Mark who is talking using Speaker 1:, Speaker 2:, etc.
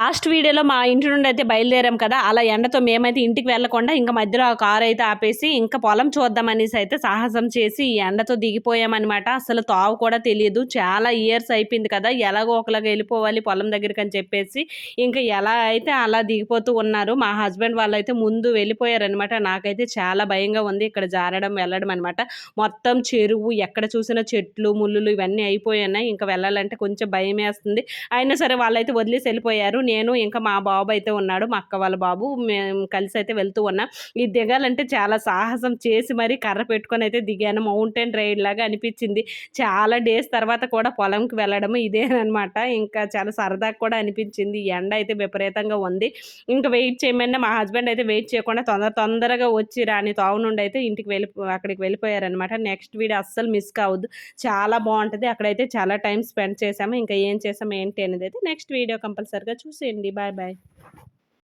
Speaker 1: Last వీడియోలో మా ఇంటి నుండి అయితే బయలుదేరాం కదా అలా ఎండతో మేమైతే ఇంటికి వెళ్ళకుండా ఇంకా మధ్యలో ఆ కారు అయితే ఆపేసి ఇంకా పొలం చూద్దామనేసి అయితే సాహసం చేసి ఈ ఎండతో దిగిపోయామన్నమాట. అసలు తావు కూడా తెలియదు. చాలా ఇయర్స్ అయిపోయింది కదా ఎలాగో ఒకలాగా వెళ్ళిపోవాలి పొలం దగ్గరికి అని చెప్పేసి ఇంకా ఎలా అయితే అలా దిగిపోతూ ఉన్నారు. మా హస్బెండ్ వాళ్ళు అయితే ముందు వెళ్ళిపోయారనమాట నాకైతే చాలా భయంగా ఉంది ఇక్కడ జారడం వెళ్ళడం అనమాట మొత్తం చెరువు ఎక్కడ చూసినా చెట్లు ముళ్ళులు ఇవన్నీ అయిపోయాయి ఇంకా వెళ్ళాలంటే కొంచెం భయం వేస్తుంది అయినా సరే వాళ్ళైతే వదిలేసి వెళ్ళిపోయారు. నేను ఇంకా మా బాబు అయితే ఉన్నాడు మా అక్క వాళ్ళ బాబు మేము కలిసి అయితే వెళ్తూ ఉన్నాం. ఇది దిగాలంటే చాలా సాహసం చేసి మరీ కర్ర పెట్టుకొని అయితే దిగాను. మౌంటైన్ రైడ్ లాగా అనిపించింది. చాలా డేస్ తర్వాత కూడా పొలంకి వెళ్ళడం ఇదేనమాట ఇంకా చాలా సరదాగా కూడా అనిపించింది. ఎండ అయితే విపరీతంగా ఉంది. ఇంకా వెయిట్ చేయమన్నా మా హస్బెండ్ అయితే వెయిట్ చేయకుండా తొందర తొందరగా వచ్చి రాని తావు నుండి అయితే ఇంటికి వెళ్ళి అక్కడికి వెళ్ళిపోయారనమాట నెక్స్ట్ వీడియో అస్సలు మిస్ కావద్దు. చాలా బాగుంటుంది. అక్కడైతే చాలా టైం స్పెండ్ చేసాము ఇంకా ఏం చేసాము ఏంటి అనేది అయితే నెక్స్ట్ వీడియో కంపల్సరిగా చూసేయండి బాయ్ బాయ్